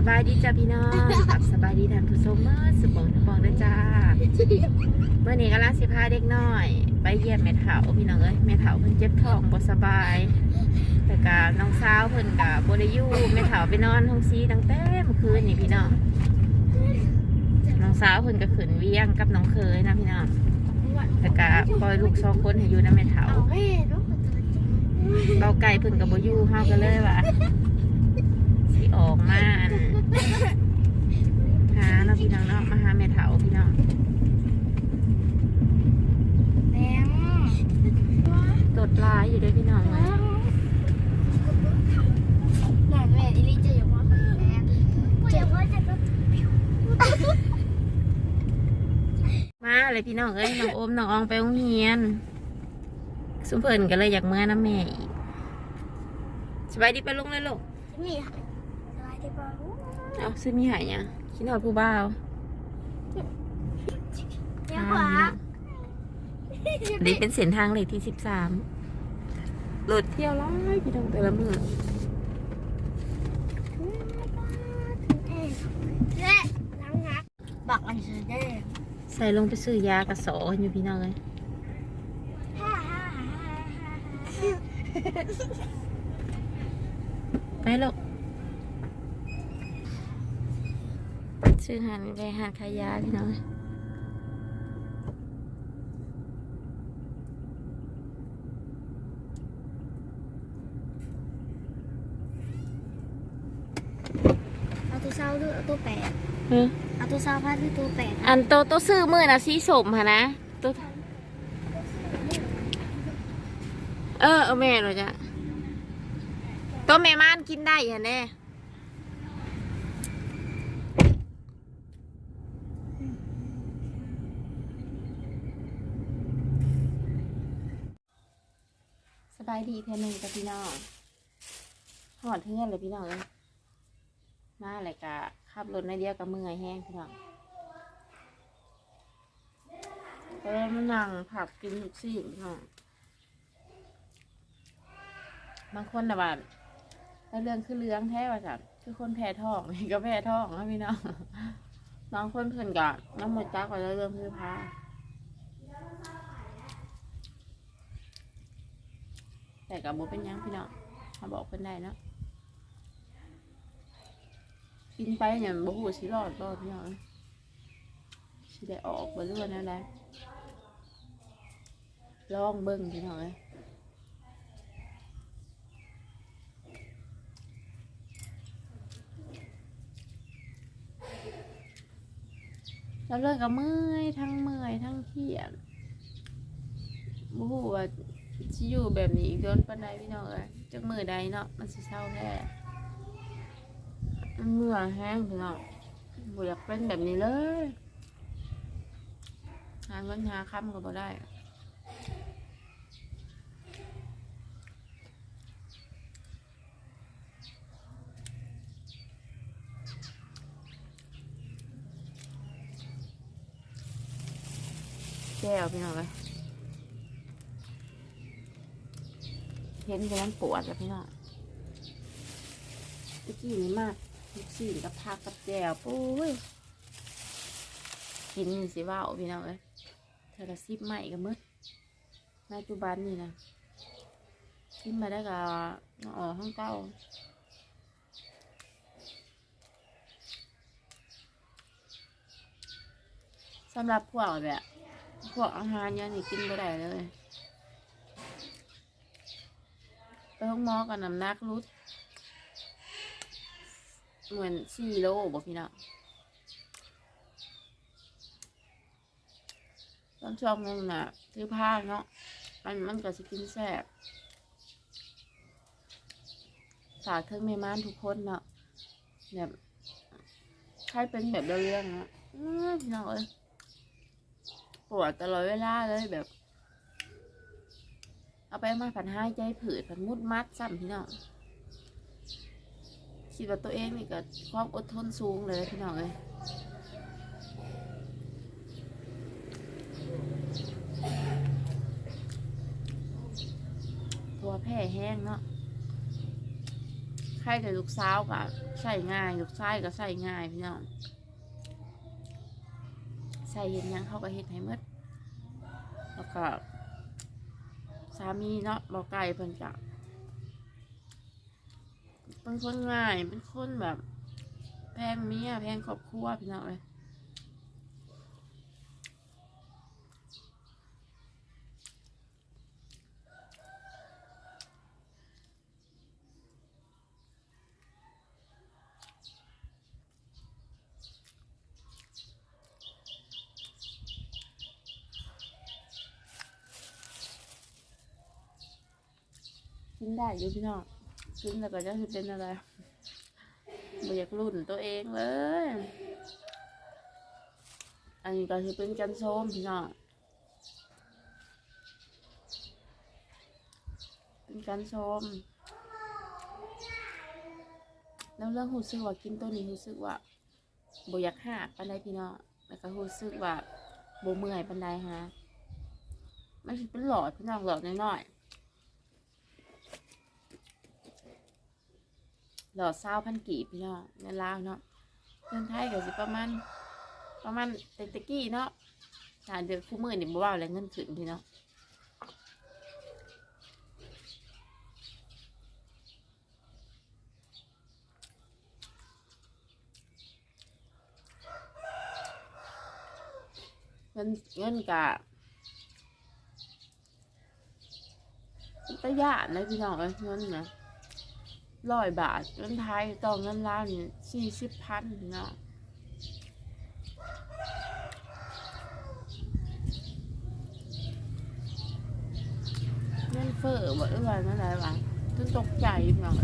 สบายดีจ้าพี่น้องครับสบายดีท่านผู้ชมเมื่อสุบองทุบองด้วยจ้าเมื่อนี้กำลังสิพาเด็กน้อย ไปเยี่ยมแม่เฒ่าพี่น้องเอ้ยแม่เฒ่าเพิ่นเจ็บท้องบ่สบาย แต่กาน้องสาวเพิ่นกะบ่ได้อยู่แม่เฒ่าไปนอนห้องซีตั้งแต่เมื่อคืนนี่พี่น้องน้องสาวเพิ่นก็ขึ้นเวียงกับน้องเคยนะพี่น้องแต่กะปล่อยลูกสองคนให้อยู่นะแม่เฒ่าเอาให้ลูกตัวจริงเบาไก่เพิ่นกับบ่อยู่เฮาก็เลยว่าสิ ออกมาอั่นหาเนาะพี่น้องเนาะมาหาแม่เฒ่าพี่น้องแบงตดลายอยู่เด้วยพี่น้องเลยหน่อยแม่อีลี่จะอยู่ว่าแบงเจ็บว่าจะก็มาเลยพี่น้องเอ้ยน้องโอมน้องอองไปโรงเรียนสุมเพิ่นก็เลยอยากเมื่อน้ำแม่อีกสบายดีไปลงเลยลูกมีอะไรที่บ้าง เอาซื้อมีหายยังคิดหอดผู้บ่าวเดี๋ยวขวานี่เป็นเส้นทางเลขที่สิบสามรถเที่ยวร้ายพี่น้องแต่ละมือและล้างงักบักอันเสดงใส่ลงไปซื้อยากระสอกันอยู่พี่น้องเลยฮ่าฮ่าฮ่าฮ่าไปลูก ซื้อหันไปหาขายยาพี่น้องเอ้ยเอาตัวเศร้าหรือเอาตัวแปดเออเอาตัวเศร้าพัดหรือตัวแปดอันโตโตซื้อมือนะสีสมค่ะนะโตเออเอาแม่เหรอจ๊ะโตแม่ม่านกินได้เหรอแน่ บายดีเพื่อนหนึ่งกับพี่น้องหอดเพื่อนเลยพี่น้องเลยมาอะไรกะขับรถในเดียวกับเมื่อยแห้งพี่น้องเออมันนั่งผักกินลูกซีนค่ะบางคนนะแบบแล้วเรื่องคือเรื่องแท้ว่าจ้ะคือคนแพ้ท้องนี่ก็แพ้ท้องนะพี่น้องบางคนเพิ่นก็น้ำหมดจักว่าเรื่องคือพา แต่กับโบเป็นยังพี่น้องเขาบอกเพิ่นได้เนาะกินไปเนี่ยบ่หูสิรอดบ่พี่น้องสิได้ออกบ่เรื่องแนวใดลองเบิ้งพี่น้องเอ้ยแล้วเลิกกับเมื่อยทั้งเมื่อยทั้งเครียดบูฮูว่า ชิอยู่แบบนี้อีกโดนปันใดพี่น้องเอ้ยจากมือใดเนาะมันสิเศร้าแท้มันเมื่อแห้งพี่น้องบ่อยากเป็นแบบนี้เลยหาเงินหาคำก็บ่ได้แก้วพี่น้องเลย เห็นแต่มันปวดแล้วพี่น้องตะกี้นี่มากลูกชิ้นกับผักกับแก้วปุ้ยกินสิว่าวพี่น้องเลยเธอละซิบใหม่กับมืดปัจจุบันนี่นะกินมาได้กับน้องอ๋อข้างเก้าสำหรับพวกแบบพวกอาหารเนี่ยนี่กินไม่ได้เลย ไปห้องหมอกับน้ำหนักรุดเหมือนสี่โลบอกพี่น้องตอนช่วงนึงน่ะซื้อผ้าเนาะมันมันก็จะกินแซ่บฝากเทิงแม่ม่านทุกคนเนาะแบบใครเป็นแบบเรื่องเนาะพี่น้องเอ้ยปวดตลอดเวลาเลยแบบ เอาไปมาผันห้ายใจผืดผันมุดมัดซ้ำพี่น้องคิดว่าตัวเองนี่ก็ความอดทนสูงเลยพี่น้องเลยตัวแพ้แห้งเนาะใครรกับลูกสาวก็ใส่ง่ายลูกชายก็ใส่ง่ายพี่น้องใส่เห็นยังเขาก็เฮ็ดให้หมดแล้วก็ สามีเนาะบอกไก่เพิ่นจะเป็นคนง่ายเป็นคนแบบ แพงเมียแพงครอบครัวพี่น้องเลย กินได้อยู่พี่น้องกินแล้วก็จะเป็นอะไรบ่อยากรุ่นตัวเองเลย อันนี้ก็คือเป็นกันส้มพี่น้องเป็นกันส้มแล้วเรื่องรู้สึกว่ากินตัวนี้รู้สึกว่าบอยากหากปานใดพี่น้องแล้วก็รู้สึกว่าโบเมื่อยปานใดฮะมันสิเป็นหลอดพี่น้องหลอดน้อยๆ หล่อเศร้าพันกีบพี่น้องในลาวเนาะเงินไทยก็สิประมาณประมาณเต็ตะกี้เนาะสามเดือนคู่มือนี่บ่ว่าอะไรเงินขึ้นพี่เนาะเงินเงินกะตะยานเลยพี่น้องเอ้ยเงินนะ ร้อยบาทเงินไทยต่อเงินล้านสี่สิบพันเนาะเงินเฟ้อบ่เอื้อนอะไรวะจนตกใจเนาะ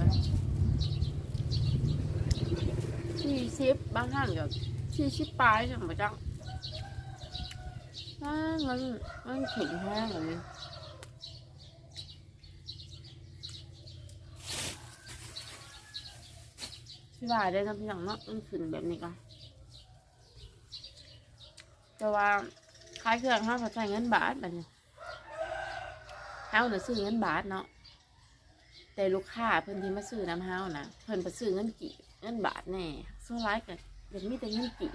สี่สิบบางท่านก็สี่สิบปลายจังบ่จังอ่าเงินเงินถึงแห้งเลย พี่ว่าได้นะพี่น้องเนาะมันขึ้นแบบนี้ก็แต่ว่าขายเครื่องห้าเขาใช้เงินบาทแบบนี้เฮาน่ะซื้อเงินบาทเนาะแต่ลูกค้าเพิ่นที่มาซื้อน้ำเฮานะเพิ่นไปซื้อเงินกี่เงินบาทแน่ส่วนร้ายก็ยังมีแต่เงินกี่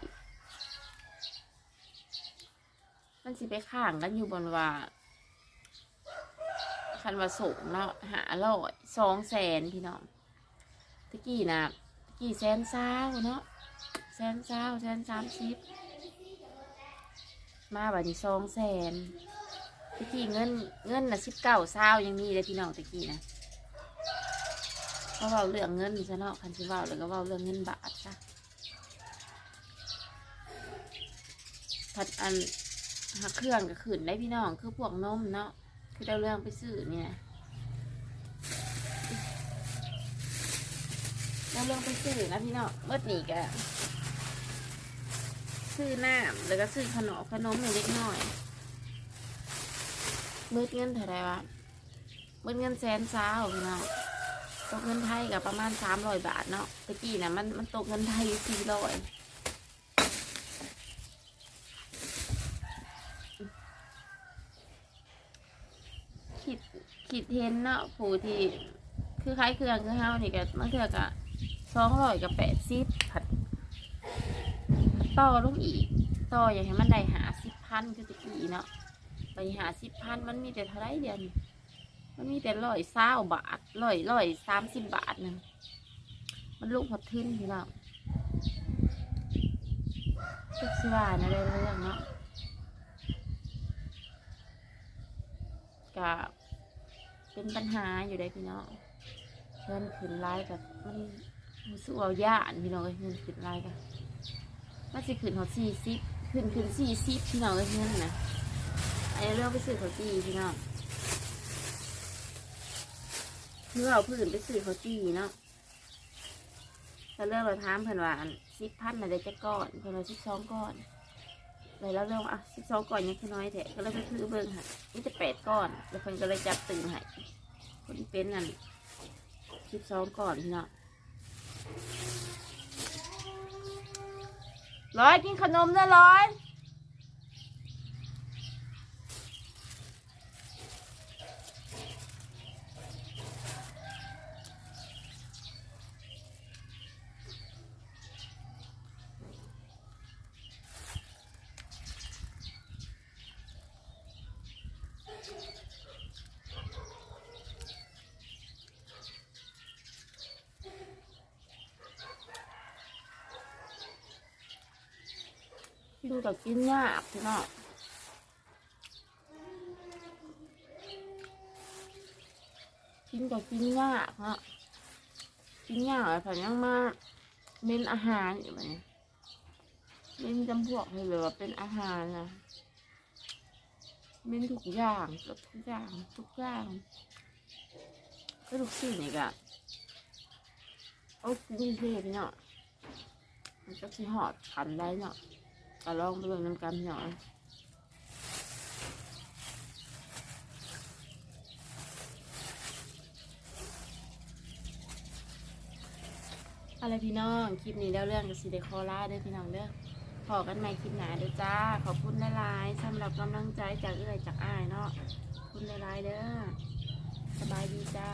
มันสิไปข้างกันอยู่บนว่าคันว่าสูงเนาะหาร้อยสองแสนพี่น้องตะกี้นะ กี่แสนเศร้าเนาะแสนเศร้าแสนสามสิบมาบัดนี้สองแสนตะกี้เงินเงินน่ะสิบเก้าเศร้ายังมีเลยพี่น้องตะกี้นะก็เว้าเรื่องเงินซะเนาะคันที่เว้าแล้วก็เว้าเรื่องเงินบาทจ้ะผัดอันหักเครื่องก็ขึ้นได้พี่น้องคือพวกนมเนาะคือได้เรื่องไปซื้อเนี่ย เราลองไปซื้อนะพี่เนาะเมื่อนี้ก็ซื้อน้ำแล้วก็ซื้อขนมขนมเล็กน้อยเบิดเงินเท่าไรวะเบิดเงินแสนเช้าพี่เนาะตกเงินไทยกับประมาณสามร้อยบาทเนาะตะกี้นะมันมันตกเงินไทยสี่ร้อยคิดคิดเห็นเนาะผู้ที่คือคล้ายเครื่องคือเฮานี่ก็มันเถื่อก็ สองร้อยกับแปดสิบผัดต่อลงอีก ต่ออย่างให้มันได้หาสิบพันคือตะกี้เนาะไปหาสิบพันมันมีแต่เท่าไรเดียวนี่มันมีแต่ร้อยเศร้าบาทร้อยร้อยสามสิบบาทหนึ่งมันลูกพอทึ้นพี่น้องทุกสิว่านะเรื่องเนาะกับเป็นปัญหาอยู่ได้พี่น้องเงินขึ้นไล่กับมัน รู้สึกว่าย่านพี่น้องเอ้ยเงินขึ้นไล่กันมันจะขึ้นเขาสี่สิบขึ้นขึ้นสี่สิบพี่น้องเอ้ยเงินนะไอ้เรื่องไปซื้อเขาจีพี่น้องเมื่อเอาพื้นไปซื้อเขาจีเนาะแล้วเรื่องเราถามเพิ่นว่าสิบพันอะไรจะก้อนเพิ่นว่าสิบสองก้อนเลยแล้วเรื่องอะสิบสองก้อนยังคือน้อยแท้ก็เลยไปซื้อเบิ่งค่ะนี่จะแปดก้อนแล้วเพิ่นก็เลยจับตึงให้คนเป็นนั่นสิบสองก่อนพี่เนาะ ร้อยกินขนมนะร้อย กินกับกินยากพี่น้องกินกับกินยากเนาะกินยากอะไรผ่านยังมาเน้นอาหารอยู่ไหมเน้นจำพวกให้เลยว่าเป็นอาหารนะเน้นทุกอย่างกือบทุกอย่างทุกอย่างก็ทุกสิ่งอีกอะโอ้กินเท่พี่เนาะมันก็สิหอดขันได้เนาะ ก็ลองไปเลยน้ำกันหน่อยอะไรพี่น้อง คลิปนี้แล้วเรื่องกับซีเดคอล่าเด้อพี่น้องเด้อพอกันใหม่คลิปหนาเด้อจ้า ขอบคุณหลายๆสำหรับกำลังใจจากเอื้อยจากอ้ายเนาะขอบคุณหลายๆเด้อสบายดีจ้า